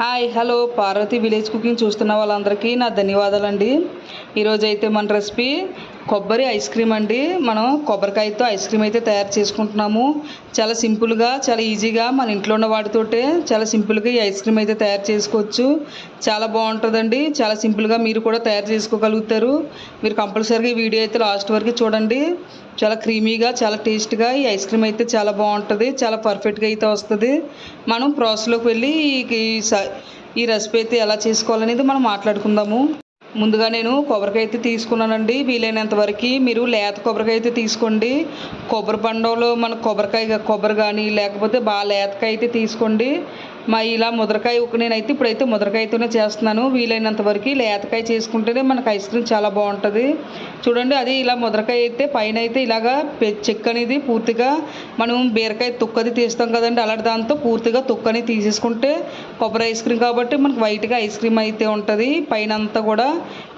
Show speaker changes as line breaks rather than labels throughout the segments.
Hi hello. Parvati village cooking చూస్తున్న వాళ్ళందరికీ నా ధన్యవాదాలండి. ఈరోజైతే మన రెసిపీ కొబ్బరి ఐస్ క్రీమ్ అండి. మనం కొబ్బరికాయతో ఐస్ క్రీమ్ అయితే తయారు చేసుకుంటున్నాము. చాలా సింపుల్గా చాలా ఈజీగా మన ఇంట్లో ఉన్న వాటితోటే చాలా సింపుల్గా ఈ ఐస్ క్రీమ్ అయితే తయారు చేసుకోవచ్చు. చాలా బాగుంటుందండి. చాలా సింపుల్గా మీరు కూడా తయారు చేసుకోగలుగుతారు. మీరు కంపల్సరీగా ఈ వీడియో అయితే లాస్ట్ వరకు చూడండి. చాలా క్రీమీగా చాలా టేస్ట్గా ఈ ఐస్ క్రీమ్ అయితే చాలా బాగుంటుంది. చాలా పర్ఫెక్ట్గా అయితే వస్తుంది. మనం ప్రాసెస్లోకి వెళ్ళి ఈ- ఈ స- ఈ రెసిపీ అయితే ఎలా చేసుకోవాలనేది మనం మాట్లాడుకుందాము. ముందుగా నేను కొబ్బరికాయ అయితే తీసుకున్నానండి. వీలైనంత వరకు మీరు లేత కొబ్బరికాయ అయితే తీసుకోండి. కొబ్బరి బండంలో మన కొబ్బరికాయ కొబ్బరి కానీ లేకపోతే బాగా లేతకాయ అయితే తీసుకోండి. మా ఇలా ముదరకాయ ఒక నేనైతే ఇప్పుడైతే ముదరకాయతోనే చేస్తున్నాను. వీలైనంత వరకు లేతకాయ చేసుకుంటేనే మనకు ఐస్ క్రీమ్ చాలా బాగుంటుంది. చూడండి అది ఇలా ముదరకాయ అయితే పైన అయితే ఇలాగా పె- చెక్క అనేది పూర్తిగా మనం బీరకాయ తుక్కది తీస్తాం కదండి అలాంటి దాంతో పూర్తిగా తుక్కని తీసేసుకుంటే కొబ్బరి ఐస్ క్రీమ్ కాబట్టి మనకు వైట్గా ఐస్ క్రీమ్ అయితే ఉంటుంది. పైన అంతా కూడా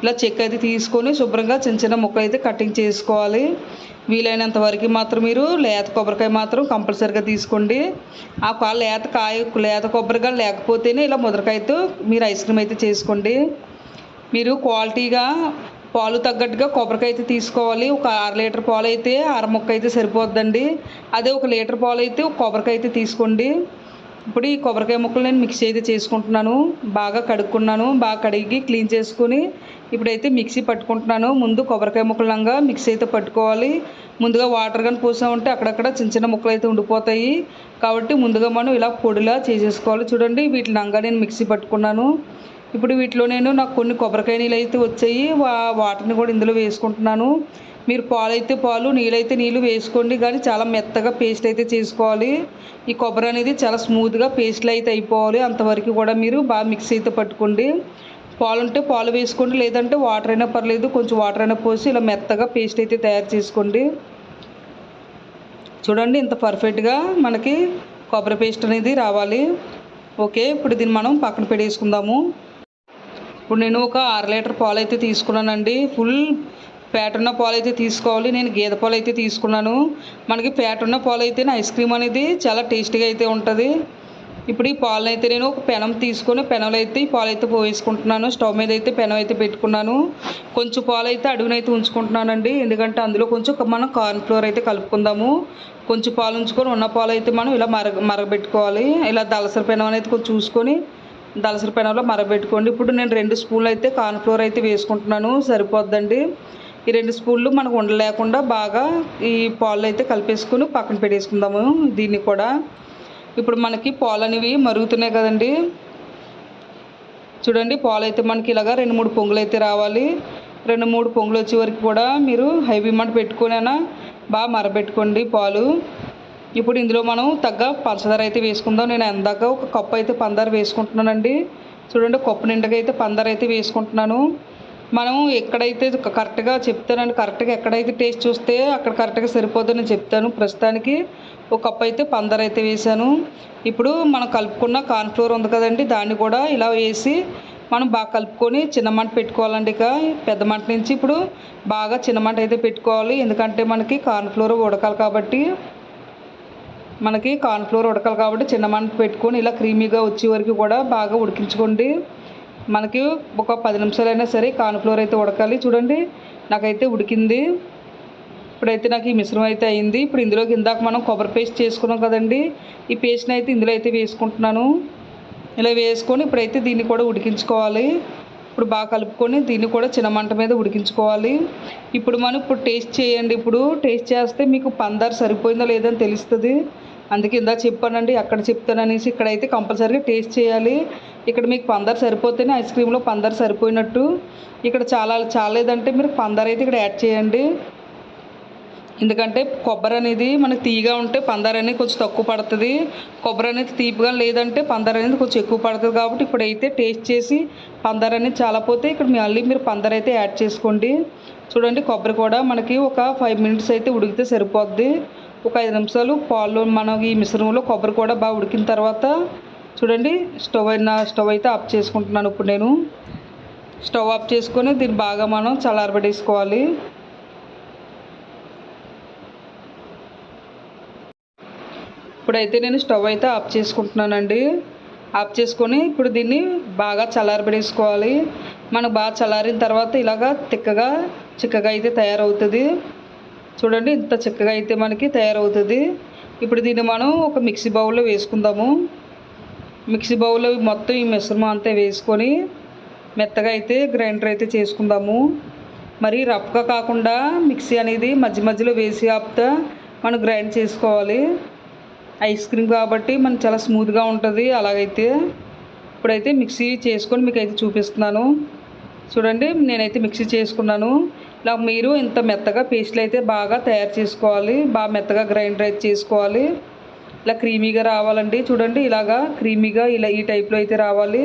ఇలా చెక్క అయితే తీసుకొని శుభ్రంగా చిన్న చిన్న ముక్కలు అయితే కటింగ్ చేసుకోవాలి. వీలైనంత వరకు మాత్రం మీరు లేత కొబ్బరికాయ మాత్రం కంపల్సరీగా తీసుకోండి. ఆ కా- లేత కాయ లేత కొబ్బరికాయ లేకపోతేనే ఇలా ముదరకాయతో మీరు ఐస్ క్రీమ్ అయితే చేసుకోండి. మీరు క్వాలిటీగా పాలు తగ్గట్టుగా కొబ్బరికాయ అయితే తీసుకోవాలి. ఒక అర లీటర్ పాలు అయితే అర ముక్క అయితే సరిపోద్దండి. అదే ఒక లీటర్ పాలు అయితే ఒక కొబ్బరికాయ అయితే తీసుకోండి. ఇప్పుడు ఈ కొబ్బరికాయ ముక్కలు నేను మిక్సీ అయితే చేసుకుంటున్నాను. బాగా కడుక్కున్నాను. బాగా కడిగి క్లీన్ చేసుకుని ఇప్పుడైతే మిక్సీ పట్టుకుంటున్నాను. ముందు కొబ్బరికాయ ముక్కలంగా మిక్సీ అయితే పట్టుకోవాలి. ముందుగా వాటర్ కానీ పోసామంటే అక్కడక్కడ చిన్న చిన్న ముక్కలు అయితే ఉండిపోతాయి. కాబట్టి ముందుగా మనం ఇలా పొడిలా చేసేసుకోవాలి. చూడండి వీటిని నంగా నేను మిక్సీ పట్టుకున్నాను. ఇప్పుడు వీటిలో నేను నాకు కొన్ని కొబ్బరికాయ నీళ్ళు అయితే వచ్చాయి. వాటర్ని కూడా ఇందులో వేసుకుంటున్నాను. మీరు పాలైతే పాలు నీళ్ళైతే నీళ్ళు వేసుకోండి. కానీ చాలా మెత్తగా పేస్ట్ అయితే చేసుకోవాలి. ఈ కొబ్బరి అనేది చాలా స్మూత్గా పేస్ట్లు అయితే అయిపోవాలి. అంతవరకు కూడా మీరు బాగా మిక్స్ అయితే పట్టుకోండి. పాలు ఉంటే పాలు వేసుకోండి. లేదంటే వాటర్ అయినా పర్లేదు కొంచెం వాటర్ అయినా పోసి ఇలా మెత్తగా పేస్ట్ అయితే తయారు చేసుకోండి. చూడండి ఇంత పర్ఫెక్ట్గా మనకి కొబ్బరి పేస్ట్ అనేది రావాలి. ఓకే ఇప్పుడు దీన్ని మనం పక్కన పెట్టేసుకుందాము. ఇప్పుడు నేను ఒక అర లీటర్ పాలు అయితే తీసుకున్నానండి. ఫుల్ ఫ్యాట్ ఉన్న పాలు అయితే తీసుకోవాలి. నేను గేదె పాలు అయితే తీసుకున్నాను. మనకి ఫ్యాట్ ఉన్న పాలు అయితే ఐస్ క్రీమ్ అనేది చాలా టేస్టీగా అయితే ఉంటుంది. ఇప్పుడు ఈ పాలను అయితే నేను ఒక పెనం తీసుకొని పెనంలో అయితే ఈ పాలు అయితే పోయేసుకుంటున్నాను స్టవ్ మీద అయితే పెనం అయితే పెట్టుకున్నాను. కొంచెం పాలు అయితే అడుగునైతే ఉంచుకుంటున్నానండి. ఎందుకంటే అందులో కొంచెం మనం కార్న్ ఫ్లోర్ అయితే కలుపుకుందాము. కొంచెం పాలు ఉంచుకొని ఉన్న పాలు అయితే మనం ఇలా మరగ మరగబెట్టుకోవాలి. ఇలా దలసరి పెనం అనేది కొంచెం చూసుకొని దలసరి పెనంలో మరగబెట్టుకోండి. ఇప్పుడు నేను రెండు స్పూన్లు అయితే కార్న్ ఫ్లోర్ అయితే వేసుకుంటున్నాను. సరిపోద్దండి. ఈ రెండు స్పూన్లు మనకు ఉండలేకుండా బాగా ఈ పాలు అయితే కలిపేసుకుని పక్కన పెట్టేసుకుందాము. దీన్ని కూడా ఇప్పుడు మనకి పాలు అనేవి మరుగుతున్నాయి కదండి. చూడండి పాలు అయితే మనకి ఇలాగా రెండు మూడు పొంగులు అయితే రావాలి. రెండు మూడు పొంగులు వచ్చే వరకు కూడా మీరు హైవీ మంట పెట్టుకునైనా బాగా మరబెట్టుకోండి పాలు. ఇప్పుడు ఇందులో మనం తగ్గ పంచదార అయితే వేసుకుందాం. నేను ఎందాక ఒక కప్పు అయితే పందార వేసుకుంటున్నానండి. చూడండి కప్పు నిండుగా అయితే పందార అయితే వేసుకుంటున్నాను. మనం ఎక్కడైతే కరెక్ట్గా చెప్తానని కరెక్ట్గా ఎక్కడైతే టేస్ట్ చూస్తే అక్కడ కరెక్ట్గా సరిపోతుందని చెప్తాను. ప్రస్తుతానికి ఒక కప్ అయితే పందర అయితే వేసాను. ఇప్పుడు మనం కలుపుకున్న కార్న్ఫ్లోర్ ఉంది కదండి దాన్ని కూడా ఇలా వేసి మనం బాగా కలుపుకొని చిన్న మంట పెట్టుకోవాలండి ఇక. పెద్ద మంట నుంచి ఇప్పుడు బాగా చిన్న మంట అయితే పెట్టుకోవాలి. ఎందుకంటే మనకి కార్న్ఫ్లోర్ ఉడకాలి కాబట్టి మనకి కార్న్ఫ్లోర్ ఉడకాలి కాబట్టి చిన్న మంట పెట్టుకొని ఇలా క్రీమీగా వచ్చే వరకు కూడా బాగా ఉడికించుకోండి. మనకి ఒక పది నిమిషాలైనా సరే కార్న్ఫ్లోర్ అయితే ఉడకాలి. చూడండి నాకైతే ఉడికింది. ఇప్పుడైతే నాకు ఈ మిశ్రమం అయితే అయింది. ఇప్పుడు ఇందులోకి ఇందాక మనం కొబ్బరి పేస్ట్ చేసుకున్నాం కదండి. ఈ పేస్ట్ని అయితే ఇందులో అయితే వేసుకుంటున్నాను. ఇలా వేసుకొని ఇప్పుడైతే దీన్ని కూడా ఉడికించుకోవాలి. ఇప్పుడు బాగా కలుపుకొని దీన్ని కూడా చిన్న మంట మీద ఉడికించుకోవాలి. ఇప్పుడు మనం ఇప్పుడు టేస్ట్ చేయండి. ఇప్పుడు టేస్ట్ చేస్తే మీకు పందారు సరిపోయిందో లేదని తెలుస్తుంది. అందుకే ఇందా చెప్పానండి అక్కడ చెప్తాననేసి ఇక్కడైతే కంపల్సరీగా టేస్ట్ చేయాలి. ఇక్కడ మీకు పందర్ సరిపోతేనే ఐస్ క్రీమ్లో పందర్ సరిపోయినట్టు. ఇక్కడ చాలా చాలేదంటే మీరు పందారు అయితే ఇక్కడ యాడ్ చేయండి. ఎందుకంటే కొబ్బరి అనేది మనకి తీయగా ఉంటే పందర అనేది కొంచెం తక్కువ పడుతుంది. కొబ్బరి అనేది తీపిగా లేదంటే పందర అనేది కొంచెం ఎక్కువ పడుతుంది కాబట్టి ఇప్పుడైతే టేస్ట్ చేసి పందర అనేది చాలా పోతే ఇక్కడ మళ్ళీ మీరు పందర అయితే యాడ్ చేసుకోండి. చూడండి కొబ్బరి కూడా మనకి ఒక ఫైవ్ మినిట్స్ అయితే ఉడికితే సరిపోద్ది. ఒక ఐదు నిమిషాలు పాలు మనం ఈ మిశ్రమంలో కొబ్బరి కూడా బాగా ఉడికిన తర్వాత చూడండి స్టవ్ అయిన స్టవ్ అయితే ఆఫ్ చేసుకుంటున్నాను ఇప్పుడు నేను. స్టవ్ ఆఫ్ చేసుకొని దీన్ని బాగా మనం చల్లారబడేసుకోవాలి ఇప్పుడైతే నేను స్టవ్ అయితే ఆఫ్ చేసుకుంటున్నానండి. ఆఫ్ చేసుకొని ఇప్పుడు దీన్ని బాగా చల్లారబడేసుకోవాలి మనకు బాగా చల్లారిన తర్వాత ఇలాగా తిక్కగా చిక్కగా అయితే తయారవుతుంది. చూడండి ఇంత చిక్కగా అయితే మనకి తయారవుతుంది. ఇప్పుడు దీన్ని మనం ఒక మిక్సీ బౌల్లో వేసుకుందాము. మిక్సీ బౌల్లో మొత్తం ఈ మిశ్రమం అంతా వేసుకొని మెత్తగా అయితే గ్రైండర్ అయితే చేసుకుందాము. మరి రఫ్గా కాకుండా మిక్సీ అనేది మధ్య మధ్యలో వేసి ఆపుతా మనం గ్రైండ్ చేసుకోవాలి. ఐస్ క్రీమ్ కాబట్టి మనకు చాలా స్మూత్గా ఉంటుంది. అలాగైతే ఇప్పుడైతే మిక్సీ చేసుకొని మీకు అయితే చూపిస్తున్నాను. చూడండి నేనైతే మిక్సీ చేసుకున్నాను. ఇలా మీరు ఇంత మెత్తగా పేస్ట్లు అయితే బాగా తయారు చేసుకోవాలి బాగా మెత్తగా గ్రైండర్ అయితే చేసుకోవాలి. ఇలా క్రీమీగా రావాలండి. చూడండి ఇలాగా క్రీమీగా ఇలా ఈ టైప్లో అయితే రావాలి.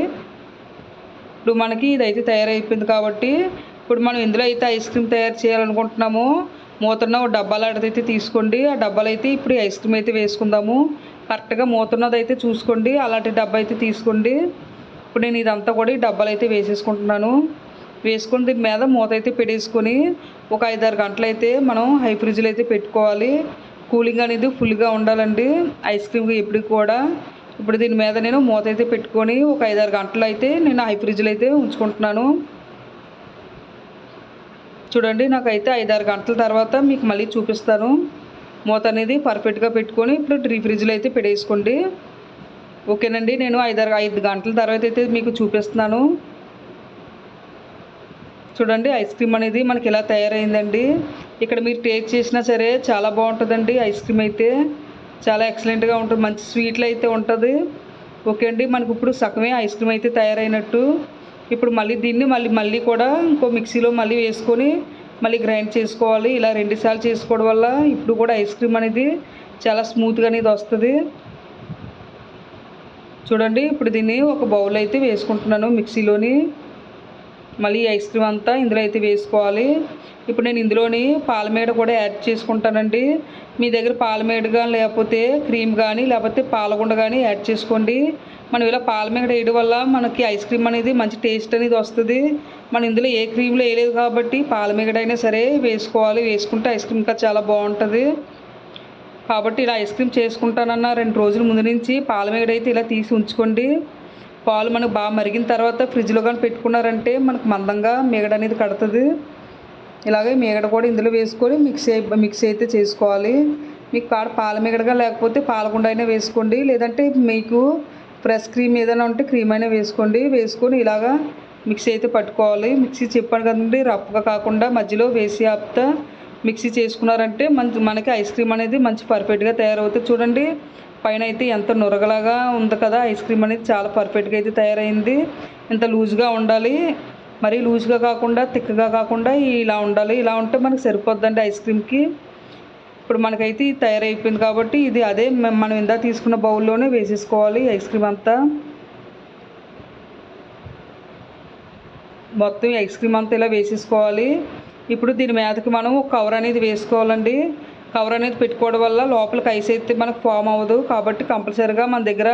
ఇప్పుడు మనకి ఇదైతే తయారైపోయింది కాబట్టి ఇప్పుడు మనం ఇందులో అయితే ఐస్ క్రీమ్ తయారు చేయాలనుకుంటున్నాము. మూతన్న ఒక డబ్బాలు అయితే తీసుకోండి. ఆ డబ్బాలు అయితే ఇప్పుడు ఐస్ క్రీమ్ అయితే వేసుకుందాము. కరెక్ట్గా మూతున్నది అయితే చూసుకోండి. అలాంటి డబ్బా అయితే తీసుకోండి. ఇప్పుడు నేను ఇదంతా కూడా ఈ డబ్బాలు అయితే వేసేసుకుంటున్నాను. వేసుకుని దీని మీద మూత అయితే పెట్టేసుకొని ఒక ఐదారు గంటలు అయితే మనం హై ఫ్రిడ్జ్లో అయితే పెట్టుకోవాలి. కూలింగ్ అనేది ఫుల్గా ఉండాలండి. ఐస్ క్రీమ్ ఎప్పుడు కూడా. ఇప్పుడు దీని మీద నేను మూత అయితే పెట్టుకొని ఒక ఐదారు గంటలు అయితే నేను హై ఫ్రిడ్జ్లో అయితే ఉంచుకుంటున్నాను. చూడండి నాకైతే ఐదారు గంటల తర్వాత మీకు మళ్ళీ చూపిస్తాను. మూత అనేది పర్ఫెక్ట్గా పెట్టుకొని ఇప్పుడు డీ ఫ్రిడ్జ్లో అయితే పెట్టేసుకోండి. ఓకేనండి నేను ఐదారు ఐదు గంటల తర్వాత అయితే మీకు చూపిస్తున్నాను. చూడండి ఐస్ క్రీమ్ అనేది మనకి ఇలా తయారైందండి. ఇక్కడ మీరు టేస్ట్ చేసినా సరే చాలా బాగుంటుందండి ఐస్ క్రీమ్ అయితే. చాలా ఎక్సలెంట్గా ఉంటుంది మంచి స్వీట్లు అయితే ఉంటుంది. ఓకే అండి మనకి ఇప్పుడు సగమే ఐస్ క్రీమ్ అయితే తయారైనట్టు. ఇప్పుడు మళ్ళీ దీన్ని మళ్ళీ మళ్ళీ కూడా ఇంకో మిక్సీలో మళ్ళీ వేసుకొని మళ్ళీ గ్రైండ్ చేసుకోవాలి. ఇలా రెండుసార్లు చేసుకోవడం వల్ల ఇప్పుడు కూడా ఐస్ క్రీమ్ అనేది చాలా స్మూత్గా అనేది వస్తుంది. చూడండి ఇప్పుడు దీన్ని ఒక బౌల్ అయితే వేసుకుంటున్నాను మిక్సీలోని. మళ్ళీ ఐస్ క్రీమ్ అంతా ఇందులో అయితే వేసుకోవాలి. ఇప్పుడు నేను ఇందులోని పాలమేడ కూడా యాడ్ చేసుకుంటానండి. మీ దగ్గర పాలమేడ కానీ లేకపోతే క్రీమ్ కానీ లేకపోతే పాలగుండ కానీ యాడ్ చేసుకోండి. మనం ఇలా పాలమేడ వేయడం వల్ల మనకి ఐస్ క్రీమ్ అనేది మంచి టేస్ట్ అనేది వస్తుంది. మనం ఇందులో ఏ క్రీమ్లో వేయలేదు కాబట్టి పాలమేగడ అయినా సరే వేసుకోవాలి. వేసుకుంటే ఐస్ క్రీమ్ ఇంకా చాలా బాగుంటుంది. కాబట్టి ఇలా ఐస్ క్రీమ్ చేసుకుంటానన్న రెండు రోజుల ముందు నుంచి పాలమేగడ అయితే ఇలా తీసి ఉంచుకోండి. పాలు మనకు బాగా మరిగిన తర్వాత ఫ్రిడ్జ్లో కానీ పెట్టుకున్నారంటే మనకు మందంగా మేగడ అనేది కడుతుంది. ఇలాగే మేగడ కూడా ఇందులో వేసుకొని మిక్స్ మిక్స్ అయితే చేసుకోవాలి. మీకు కాడ పాల మేగడగా లేకపోతే పాలకుండా అయినా వేసుకోండి. లేదంటే మీకు ఫ్రెష్ క్రీమ్ ఏదైనా ఉంటే క్రీమ్ అయినా వేసుకోండి. వేసుకొని ఇలాగా మిక్సీ అయితే పట్టుకోవాలి. మిక్సీ చెప్పాను కదండి రఫ్గా కాకుండా మధ్యలో వేసి ఆపుతా మిక్సీ చేసుకున్నారంటే మంచి మనకి ఐస్ క్రీమ్ అనేది మంచి పర్ఫెక్ట్గా తయారవుతుంది. చూడండి పైన అయితే ఎంత నురగలాగా ఉంది కదా ఐస్ క్రీమ్ అనేది చాలా పర్ఫెక్ట్గా అయితే తయారైంది. ఇంత లూజ్గా ఉండాలి. మరీ లూజ్గా కాకుండా థిక్గా కాకుండా ఇలా ఉండాలి. ఇలా ఉంటే మనకి సరిపోద్దండి ఐస్ క్రీమ్కి. ఇప్పుడు మనకైతే ఇది తయారైపోయింది కాబట్టి ఇది అదే మనం ఇందా తీసుకున్న బౌల్లోనే వేసేసుకోవాలి ఐస్ క్రీమ్ అంతా. మొత్తం ఐస్ క్రీమ్ అంతా ఇలా వేసేసుకోవాలి. ఇప్పుడు దీని మీదకి మనం ఒక కవర్ అనేది వేసుకోవాలండి. కవర్ అనేది పెట్టుకోవడం వల్ల లోపలికి ఐస్ అయితే మనకు ఫామ్ అవ్వదు. కాబట్టి కంపల్సరీగా మన దగ్గర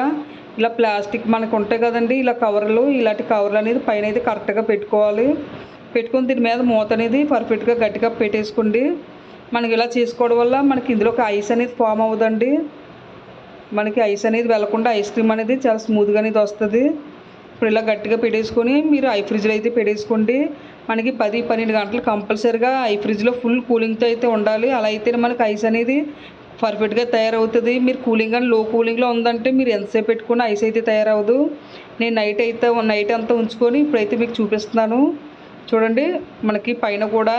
ఇలా ప్లాస్టిక్ మనకు ఉంటాయి కదండి ఇలా కవర్లు ఇలాంటి కవర్లు అనేది పైన అయితే కరెక్ట్గా పెట్టుకోవాలి. పెట్టుకుని దీని మీద మూత అనేది పర్ఫెక్ట్గా గట్టిగా పెట్టేసుకోండి. మనకి ఇలా చేసుకోవడం వల్ల మనకి ఇందులో ఒక ఐస్ అనేది ఫామ్ అవ్వదండి. మనకి ఐస్ అనేది వెళ్ళకుండా ఐస్ క్రీమ్ అనేది చాలా స్మూత్గా అనేది వస్తుంది. ఇప్పుడు ఇలా గట్టిగా పెట్టేసుకొని మీరు ఐ ఫ్రిడ్జ్లో అయితే పెట్టేసుకోండి. మనకి పది పన్నెండు గంటలు కంపల్సరీగా ఐ ఫ్రిడ్జ్లో ఫుల్ కూలింగ్తో అయితే ఉండాలి. అలా అయితే మనకి ఐస్ అనేది పర్ఫెక్ట్గా తయారవుతుంది. మీరు కూలింగ్ అని లో కూలింగ్లో ఉందంటే మీరు ఎంతసేపు పెట్టుకున్న ఐస్ అయితే తయారవదు. నేను నైట్ అయితే నైట్ అంతా ఉంచుకొని ఇప్పుడైతే మీకు చూపిస్తున్నాను. చూడండి మనకి పైన కూడా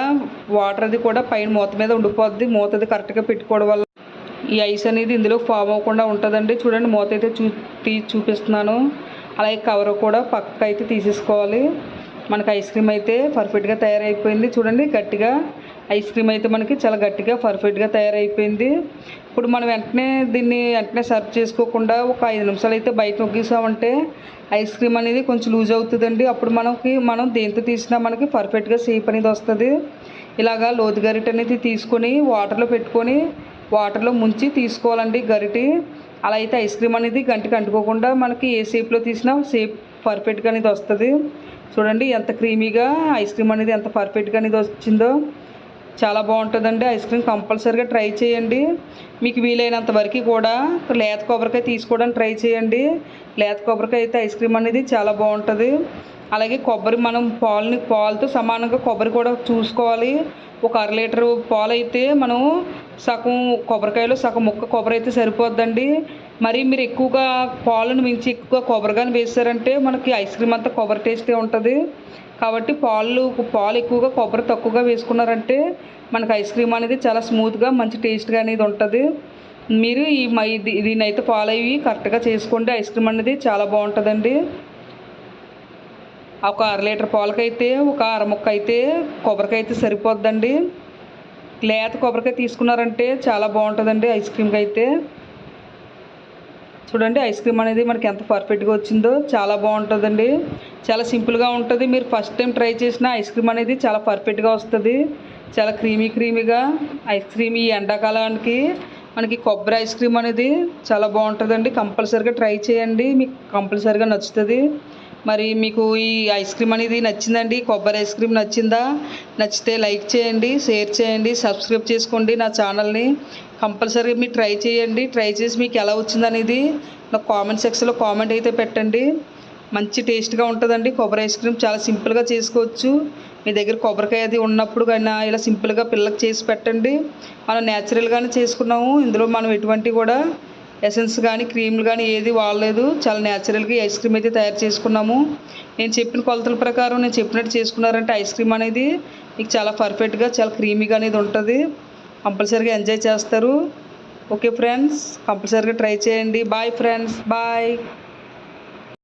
వాటర్ అది కూడా పైన మూత మీద ఉండిపోద్ది. మూత అది కరెక్ట్గా పెట్టుకోవడం వల్ల ఈ ఐస్ అనేది ఇందులో ఫామ్ అవ్వకుండా ఉంటుందండి. చూడండి మూత అయితే చూ తీ చూపిస్తున్నాను. అలాగే కవర్ కూడా పక్క అయితే తీసేసుకోవాలి. మనకి ఐస్ క్రీమ్ అయితే పర్ఫెక్ట్గా తయారైపోయింది. చూడండి గట్టిగా ఐస్ క్రీమ్ అయితే మనకి చాలా గట్టిగా పర్ఫెక్ట్గా తయారైపోయింది. ఇప్పుడు మనం వెంటనే దీన్ని వెంటనే సర్వ్ చేసుకోకుండా ఒక ఐదు నిమిషాలు అయితే బయట నొగ్గేసామంటే ఐస్ క్రీమ్ అనేది కొంచెం లూజ్ అవుతుందండి. అప్పుడు మనకి మనం దేంతో తీసినా మనకి పర్ఫెక్ట్గా షేప్ అనేది వస్తుంది. ఇలాగా లోతు గరిట అనేది తీసుకొని వాటర్లో పెట్టుకొని వాటర్లో ముంచి తీసుకోవాలండి గరిటి. అలా అయితే ఐస్ క్రీమ్ అనేది గంటికి అంటుకోకుండా మనకి ఏ షేప్లో తీసినా షేప్ పర్ఫెక్ట్గా అనేది వస్తుంది. చూడండి ఎంత క్రీమీగా ఐస్ క్రీమ్ అనేది ఎంత పర్ఫెక్ట్గా అనేది వచ్చిందో. చాలా బాగుంటుందండి ఐస్ క్రీమ్ కంపల్సరీగా ట్రై చేయండి. మీకు వీలైనంత వరకు కూడా లేత కొబ్బరికాయ తీసుకోవడానికి ట్రై చేయండి. లేత కొబ్బరికాయ అయితే ఐస్ క్రీమ్ అనేది చాలా బాగుంటుంది. అలాగే కొబ్బరి మనం పాలని పాలతో సమానంగా కొబ్బరి కూడా చూసుకోవాలి. ఒక అర లీటరు పాలు అయితే మనం సగం కొబ్బరికాయలో సగం ముక్క కొబ్బరి అయితే సరిపోద్దండి. మరి మీరు ఎక్కువగా పాలను మించి ఎక్కువ కొబ్బరిగాని వేసారంటే మనకి ఐస్ క్రీమ్ అంతా కొబ్బరి టేస్టే ఉంటుంది. కాబట్టి పాలు పాలు ఎక్కువగా కొబ్బరి తక్కువగా వేసుకున్నారంటే మనకి ఐస్ క్రీమ్ అనేది చాలా స్మూత్గా మంచి టేస్ట్గా అనేది ఉంటుంది. మీరు ఈ మై దీ- దీన్ని అయితే పాలు అవి కరెక్ట్గా చేసుకోండి. ఐస్ క్రీమ్ అనేది చాలా బాగుంటుందండి. ఒక అర లీటర్ పాలకైతే ఒక అర ముక్క అయితే కొబ్బరికాయ అయితే సరిపోద్దండి. లేత కొబ్బరికాయ తీసుకున్నారంటే చాలా బాగుంటుందండి ఐస్ క్రీమ్కి అయితే. చూడండి ఐస్ క్రీమ్ అనేది మనకి ఎంత పర్ఫెక్ట్గా వచ్చిందో చాలా బాగుంటుందండి. చాలా సింపుల్గా ఉంటుంది. మీరు ఫస్ట్ టైం ట్రై చేసిన ఐస్ క్రీమ్ అనేది చాలా పర్ఫెక్ట్గా వస్తుంది. చాలా క్రీమీ క్రీమీగా ఐస్ క్రీమ్ ఈ ఎండాకాలానికి మనకి కొబ్బరి ఐస్ క్రీమ్ అనేది చాలా బాగుంటుందండి. కంపల్సరీగా ట్రై చేయండి. మీకు కంపల్సరీగా నచ్చుతుంది. మరి మీకు ఈ ఐస్ క్రీమ్ అనేది నచ్చిందండి? కొబ్బరి ఐస్ క్రీమ్ నచ్చిందా? నచ్చితే లైక్ చేయండి షేర్ చేయండి సబ్స్క్రైబ్ చేసుకోండి నా ఛానల్ని. కంపల్సరీ మీరు ట్రై చేయండి. ట్రై చేసి మీకు ఎలా వచ్చిందనేది నాకు కామెంట్ సెక్షన్లో కామెంట్ అయితే పెట్టండి. మంచి టేస్ట్గా ఉంటుందండి. కొబ్బరి ఐస్ క్రీమ్ చాలా సింపుల్గా చేసుకోవచ్చు. మీ దగ్గర కొబ్బరికాయ అది ఉన్నప్పుడు కానీ ఇలా సింపుల్గా పిల్లలకు చేసి పెట్టండి. మనం న్యాచురల్గానే చేసుకున్నాము. ఇందులో మనం ఎటువంటి కూడా ఎసెన్స్ కానీ క్రీమ్లు కానీ ఏది వాడలేదు. చాలా న్యాచురల్గా ఐస్ క్రీమ్ అయితే తయారు చేసుకున్నాము. నేను చెప్పిన కొలతల ప్రకారం నేను చెప్పినట్టు చేసుకున్నారంటే ఐస్ క్రీమ్ అనేది మీకు చాలా పర్ఫెక్ట్గా చాలా క్రీమీగా అనేది ఉంటుంది. కంపల్సరీగా ఎంజాయ్ చేస్తారు. ఓకే ఫ్రెండ్స్ కంపల్సరీగా ట్రై చేయండి. Bye friends bye